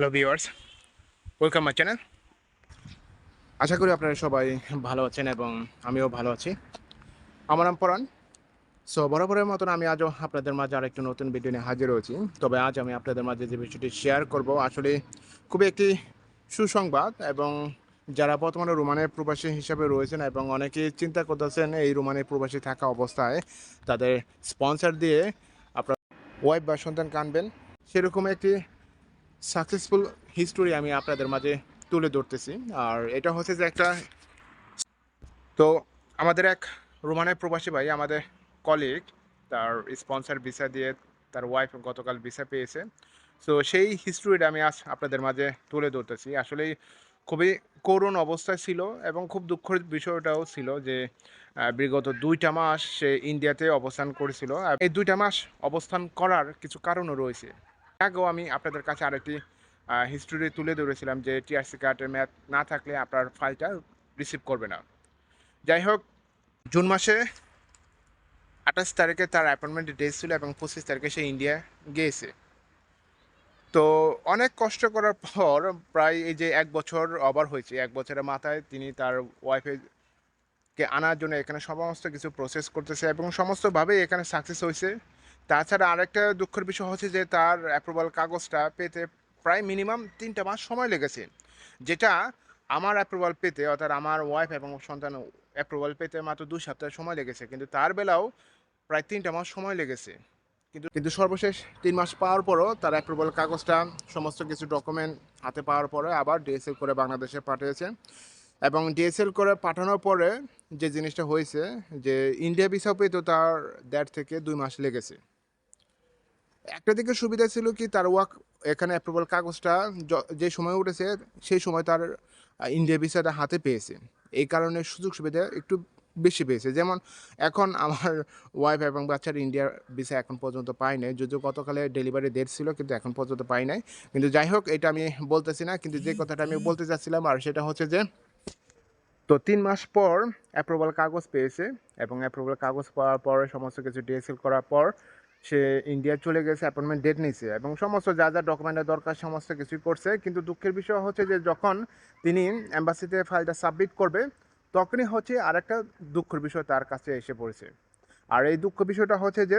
Hello viewers welcome my channel আশা করি আপনারা সবাই ভালো আছেন এবং আমিও ভালো আছি। আমার নাম পরাণ। সো বরাবরের মতন আমি আজও আপনাদের মাঝে আর একটু নতুন ভিডিও নিয়ে হাজির হয়েছি। তবে আজ আমি আপনাদের মাঝে যে বিষয়টি শেয়ার করব, আসলে খুবই একটি সুসংবাদ এবং যারা বর্তমানে রোমানের প্রবাসী হিসাবে রয়েছেন এবং অনেকেই চিন্তা করতেছেন এই রোমানের প্রবাসী থাকা অবস্থায় তাদের স্পন্সর দিয়ে আপনার ওয়াইফ বা সন্তান কানবেন সেরকম একটি সাকসেসফুল হিস্টোরি আমি আপনাদের মাঝে তুলে ধরতেছি। আর এটা হচ্ছে যে একটা তো আমাদের এক রোমানের প্রবাসী ভাই, আমাদের কলিগ তার স্পন্সর ভিসা দিয়ে তার ওয়াইফ গতকাল ভিসা পেয়েছে। তো সেই হিস্টোরিটা আমি আজ আপনাদের মাঝে তুলে ধরতেছি। আসলে খুবই করুণ অবস্থায় ছিল এবং খুব দুঃখের বিষয়টাও ছিল যে বিগত দুইটা মাস সে ইন্ডিয়াতে অবস্থান করেছিল। এই দুইটা মাস অবস্থান করার কিছু কারণও রয়েছে। আগেও আমি আপনাদের কাছে আরেকটি হিস্টোরি তুলে ধরেছিলাম যে টিআরসি কার্ডের ম্যাথ না থাকলে আপনার ফাইলটা রিসিভ করবে না। যাই হোক, জুন মাসে আঠাশ তারিখে তার অ্যাপয়েন্টমেন্ট ডেট ছিল এবং পঁচিশ তারিখে সে ইন্ডিয়া গিয়েছে। তো অনেক কষ্ট করার পর প্রায় এই যে এক বছর ওভার হয়েছে, এক বছরের মাথায় তিনি তার ওয়াইফে কে আনার জন্য এখানে সমস্ত কিছু প্রসেস করতেছে এবং সমস্তভাবেই এখানে সাকসেস হয়েছে। তাছাড়া আরেকটা দুঃখের বিষয় হচ্ছে যে তার অ্যাপ্রুভাল কাগজটা পেতে প্রায় মিনিমাম তিনটা মাস সময় লেগেছে। যেটা আমার অ্যাপ্রুভাল পেতে অর্থাৎ আমার ওয়াইফ এবং সন্তান অ্যাপ্রুভাল পেতে মাত্র দুই সপ্তাহ সময় লেগেছে, কিন্তু তার বেলাও প্রায় তিনটা মাস সময় লেগেছে। কিন্তু কিন্তু সর্বশেষ তিন মাস পাওয়ার পরও তার অ্যাপ্রুভাল কাগজটা সমস্ত কিছু ডকুমেন্ট হাতে পাওয়ার পরে আবার ডিএসএল করে বাংলাদেশে পাঠিয়েছে। এবং ডিএসএল করে পাঠানোর পরে যে জিনিসটা হয়েছে যে ইন্ডিয়া ভিসা পেতে তার দেড় থেকে দুই মাস লেগেছে। একটা দিকে সুবিধা ছিল কি তার ওয়াক এখানে অ্যাপ্রুভাল কাগজটা যে সময় উঠেছে, সেই সময় তার ইন্ডিয়া ভিসাটা হাতে পেয়েছে। এই কারণে সুযোগ সুবিধা একটু বেশি পেয়েছে। যেমন এখন আমার ওয়াইফ এবং বাচ্চার ইন্ডিয়ার ভিসা এখন পর্যন্ত পাই নাই। যদিও গতকালে ডেলিভারি ডেট ছিল, কিন্তু এখন পর্যন্ত পাই নাই। কিন্তু যাই হোক, এটা আমি বলতেছি না, কিন্তু যে কথাটা আমি বলতে চাচ্ছিলাম, আর সেটা হচ্ছে যে, তো তিন মাস পর অ্যাপ্রুভাল কাগজ পেয়েছে এবং অ্যাপ্রুভাল কাগজ পাওয়ার পরে সমস্ত কিছু ডিএসএল করার পর সে ইন্ডিয়া চলে গেছে অ্যাপয়েন্টমেন্ট ডেট নিয়েছে এবং সমস্ত যা যা ডকুমেন্টের দরকার সমস্ত কিছুই করছে। কিন্তু দুঃখের বিষয় হচ্ছে যে যখন তিনি অ্যাম্বাসিতে ফাইলটা সাবমিট করবে, তখনই হচ্ছে আরেকটা দুঃখের বিষয় তার কাছে এসে পড়েছে। আর এই দুঃখ বিষয়টা হচ্ছে যে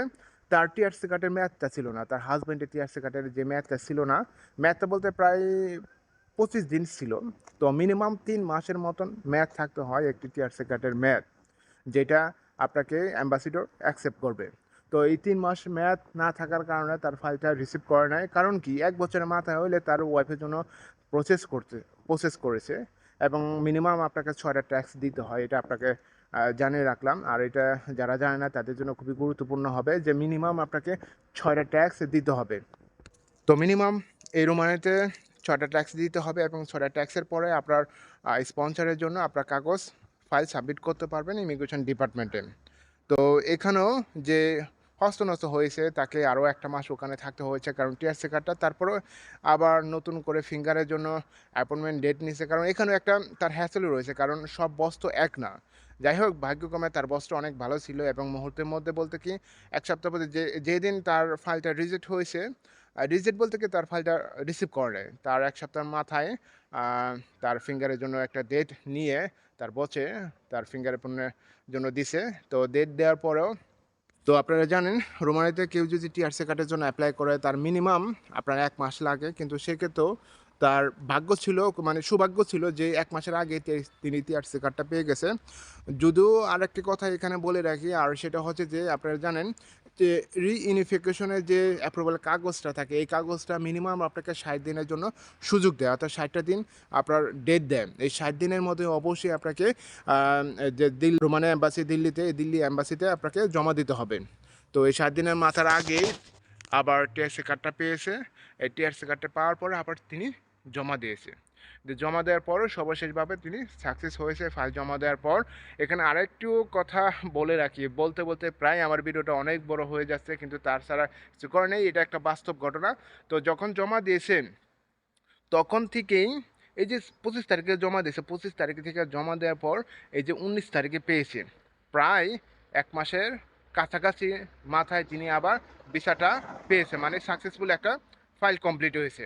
তার টিআরসি কার্ডের ম্যাথটা ছিল না, তার হাজব্যান্ডের টিআরসি কার্ডের যে ম্যাথটা ছিল না ম্যাথটা বলতে প্রায় পঁচিশ দিন ছিল। তো মিনিমাম তিন মাসের মতন ম্যাথ থাকতে হয় একটি টিআরসি কার্ডের ম্যাথ যেটা আপনাকে অ্যাম্বাসিডর অ্যাকসেপ্ট করবে। তো এই তিন মাস ম্যাথ না থাকার কারণে তার ফাইলটা রিসিভ করে নাই। কারণ কি? এক বছরের মাথায় হলে তার ওয়াইফের জন্য প্রসেস করতে প্রসেস করেছে এবং মিনিমাম আপনাকে ছয়টা ট্যাক্স দিতে হয়, এটা আপনাকে জানিয়ে রাখলাম। আর এটা যারা জানে না, তাদের জন্য খুবই গুরুত্বপূর্ণ হবে যে মিনিমাম আপনাকে ছয়টা ট্যাক্স দিতে হবে। তো মিনিমাম এই রোমানিতে ছয়টা ট্যাক্স দিতে হবে এবং ছয়টা ট্যাক্সের পরে আপনার স্পন্সরের জন্য আপনার কাগজ ফাইল সাবমিট করতে পারবেন ইমিগ্রেশন ডিপার্টমেন্টে তো এখানেও যে হস্তনস্ত হয়েছে, তাকে আরও একটা মাস ওখানে থাকতে হয়েছে, কারণ টিআরসি কার্ডটা তারপরেও আবার নতুন করে ফিঙ্গারের জন্য অ্যাপয়েন্টমেন্ট ডেট নিছে কারণ এখানেও একটা তার হ্যাসেল রয়েছে, কারণ সব বস্তু এক না যাই হোক, ভাগ্যক্রমে তার বস্ত্র অনেক ভালো ছিল এবং মুহূর্তের মধ্যে বলতে কি, এক সপ্তাহ পরে যে, যেদিন তার ফাইলটা রিজেক্ট হয়েছে রিজেক্ট বলতে কি তার ফাইলটা রিসিভ করে। তার এক সপ্তাহের মাথায় তার ফিঙ্গারের জন্য একটা ডেট নিয়ে তার বসে তার ফিঙ্গারের জন্য দিছে তো ডেট দেওয়ার পরেও তো আপনারা জানেন, রোমানিতে কেউ যদি টিআরসি কার্ডের জন্য অ্যাপ্লাই করে, তার মিনিমাম আপনার এক মাস লাগে। কিন্তু সেক্ষেত্রেও তার ভাগ্য ছিল মানে সৌভাগ্য ছিল যে এক মাসের আগে তিনি টিআরসি কার্ডটা পেয়ে গেছে। যদিও আরেকটি কথা এখানে বলে রাখি, আর সেটা হচ্ছে যে আপনারা জানেন রিইউনিফিকেশনের যে অ্যাপ্রুভাল কাগজটা থাকে, এই কাগজটা মিনিমাম আপনাকে ষাট দিনের জন্য সুযোগ দেয়। অর্থাৎ ষাটটা দিন আপনার ডেট দেয়। এই ষাট দিনের মধ্যে অবশ্যই আপনাকে যে দিল্লি রোমানে অ্যাম্বাসি দিল্লিতে দিল্লি অ্যাম্বাসিতে আপনাকে জমা দিতে হবে। তো এই সাত দিনের মাথার আগে আবার টিআরসি কার্ডটা পেয়েছে। এই টিআরসি কার্ডটা পাওয়ার পরে আবার তিনি জমা দিয়েছে। যে জমা দেওয়ার পরও সর্বশেষভাবে তিনি সাকসেস হয়েছে ফাইল জমা দেওয়ার পর। এখানে আরেকটু কথা বলে রাখি, বলতে বলতে প্রায় আমার ভিডিওটা অনেক বড় হয়ে যাচ্ছে, কিন্তু তার ছাড়া কিছু করে নেই, এটা একটা বাস্তব ঘটনা। তো যখন জমা দিয়েছেন তখন থেকেই এই যে পঁচিশ তারিখে জমা দিয়েছে, পঁচিশ তারিখ থেকে জমা দেওয়ার পর এই যে উনিশ তারিখে পেয়েছেন প্রায় এক মাসের কাছাকাছি মাথায় তিনি আবার ভিসাটা পেয়েছে মানে সাকসেসফুল একটা ফাইল কমপ্লিট হয়েছে।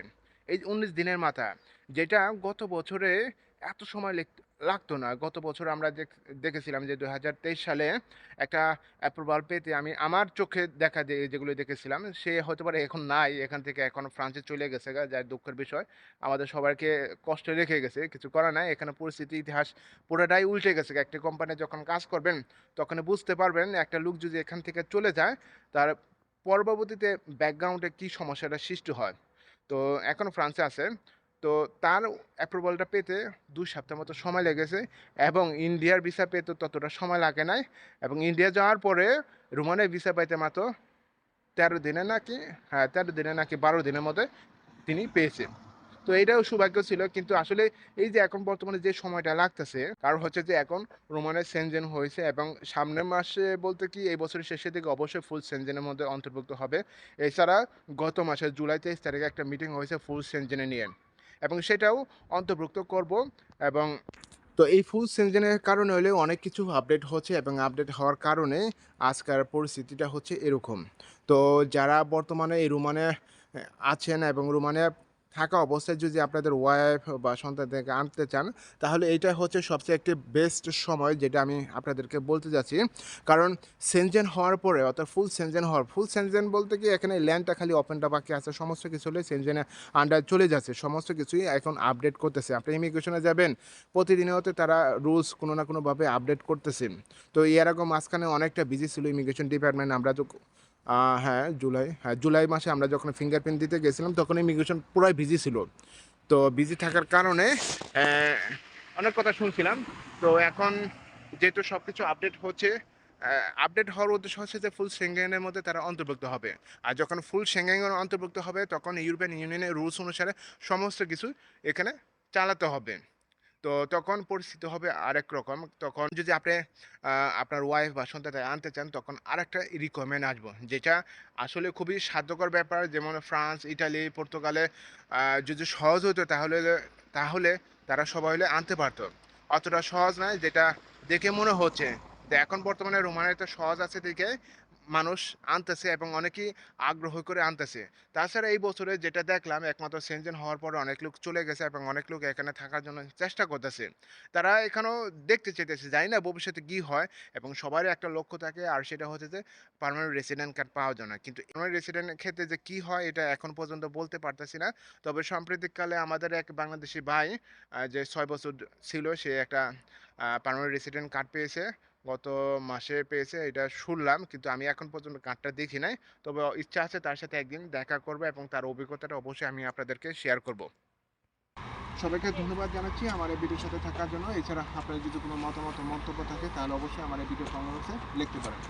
এই উনিশ দিনের মাথা যেটা গত বছরে এত সময় লাগতো না। গত বছর আমরা দেখ- দেখেছিলাম যে দু হাজার তেইশ সালে একটা অ্যাপ্রুভাল পেতে আমি, আমার চোখে দেখা যেগুলো দেখেছিলাম, সে হতে পারে এখন নাই, এখান থেকে এখন ফ্রান্সে চলে গেছে যার দুঃখের বিষয়। আমাদের সবাইকে কষ্টে রেখে গেছে, কিছু করা নাই। এখানে পরিস্থিতি, ইতিহাস পুরোটাই উল্টে গেছে একটা কোম্পানি যখন কাজ করবেন তখন বুঝতে পারবেন একটা লোক যদি এখান থেকে চলে যায়, তার পরবর্তীতে ব্যাকগ্রাউন্ডে কী সমস্যাটা সৃষ্টি হয়। তো এখন ফ্রান্সে আছে। তো তার অ্যাপ্রুভালটা পেতে দুই সপ্তাহ মতো সময় লেগেছে এবং ইন্ডিয়ার ভিসা পেতে ততটা সময় লাগে নাই এবং ইন্ডিয়া যাওয়ার পরে রোমানের ভিসা পাইতে মাত্র তেরো দিনে নাকি হ্যাঁ তেরো দিনে নাকি বারো দিনের মধ্যে তিনি পেয়েছেন। তো এটাও সৌভাগ্য ছিল, কিন্তু আসলে এই যে এখন বর্তমানে যে সময়টা লাগতেছে, কারণ হচ্ছে যে এখন রোমানের সেনজেন হয়েছে এবং সামনের মাসে বলতে কি এই বছরের শেষের দিকে অবশ্যই ফুল সেনজেনের মধ্যে অন্তর্ভুক্ত হবে। এছাড়া গত মাসে জুলাই তেইশ তারিখে একটা মিটিং হয়েছে ফুল সেনজেনে নিয়ে। এবং সেটাও অন্তর্ভুক্ত করব এবং তো এই ফুল সিজনের কারণে হলে অনেক কিছু আপডেট হচ্ছে এবং আপডেট হওয়ার কারণে আজকের পরিস্থিতিটা হচ্ছে এরকম। তো যারা বর্তমানে এই রোমানে আছেন এবং রোমানে থাকা অবস্থায় যদি আপনাদের ওয়াইফ বা সন্তানদেরকে আনতে চান, তাহলে এইটা হচ্ছে সবচেয়ে একটি বেস্ট সময় যেটা আমি আপনাদেরকে বলতে যাচ্ছি। কারণ সেনজেন হওয়ার পরে, অর্থাৎ ফুল সেনজেন হওয়ার ফুল সেনজেন বলতে কি এখানে ল্যান্ডটা খালি ওপেনটা বাকি আছে, সমস্ত কিছু হলে সেনজেনে আন্ডার চলে যাচ্ছে, সমস্ত কিছুই এখন আপডেট করতেছে। আপনি ইমিগ্রেশনে যাবেন প্রতিদিনতে তারা রুলস কোনো না কোনোভাবে আপডেট করতেছে। তো এরকম মাঝখানে অনেকটা বিজি ছিল ইমিগ্রেশন ডিপার্টমেন্ট আমরা তো হ্যাঁ জুলাই হ্যাঁ জুলাই মাসে আমরা যখন ফিঙ্গারপ্রিন্ট দিতে গেছিলাম, তখন ইমিগ্রেশন পুরাই বিজি ছিল। তো বিজি থাকার কারণে অনেক কথা শুনছিলাম। তো এখন যেহেতু সব কিছু আপডেট হচ্ছে আপডেট হওয়ার উদ্দেশ্য হচ্ছে যে ফুল সেঙ্গেনের মধ্যে তারা অন্তর্ভুক্ত হবে। আর যখন ফুল সেঙ্গেনের অন্তর্ভুক্ত হবে, তখন ইউরোপিয়ান ইউনিয়নের রুলস অনুসারে সমস্ত কিছু এখানে চালাতে হবে। তো তখন পরিস্থিতি হবে আরেক রকম। তখন যদি আপনি আপনার ওয়াইফ বা সন্তানটা আনতে চান, তখন আরেকটা রিকোয়ারমেন্ট আসব। যেটা আসলে খুবই সাধ্যকর ব্যাপার। যেমন ফ্রান্স, ইটালি, পর্তুগালে যদি সহজ হতো তাহলে তাহলে তারা সবাই হলে আনতে পারতো। অতটা সহজ নয়, যেটা দেখে মনে হচ্ছে। তো এখন বর্তমানে রোমানের তো সহজ আছে দেখে মানুষ আনতেছে এবং অনেকেই আগ্রহ করে আনতেছে। তাছাড়া এই বছরে যেটা দেখলাম, একমাত্র সেনজেন হওয়ার পরে অনেক লোক চলে গেছে এবং অনেক লোক এখানে থাকার জন্য চেষ্টা করতেছে। তারা এখানেও দেখতে চাইতেছে, জানি না ভবিষ্যতে কী হয় এবং সবারই একটা লক্ষ্য থাকে, আর সেটা হচ্ছে যে পার্মানেন্ট রেসিডেন্ট কার্ড পাওয়া যায় না কিন্তু পার্মানেন্ট রেসিডেন্ট ক্ষেত্রে যে কী হয়, এটা এখন পর্যন্ত বলতে পারতেছি না। তবে সাম্প্রতিককালে আমাদের এক বাংলাদেশি ভাই যে ছয় বছর ছিল, সে একটা পার্মানেন্ট রেসিডেন্ট কার্ড পেয়েছে। গত মাসে পেয়েছে, এটা শুনলাম। কিন্তু আমি এখন পর্যন্ত কার্ডটা দেখি নাই। তবে ইচ্ছা আছে তার সাথে একদিন দেখা করব এবং তার অভিজ্ঞতাটা অবশ্যই আমি আপনাদেরকে শেয়ার করব। সবাইকে ধন্যবাদ জানাচ্ছি আমার এই ভিডিওর সাথে থাকার জন্য। এছাড়া আপনার যদি কোনো মতামত, মন্তব্য থাকে, তাহলে অবশ্যই আমার এই ভিডিও কমেন্টসে লিখতে পারেন।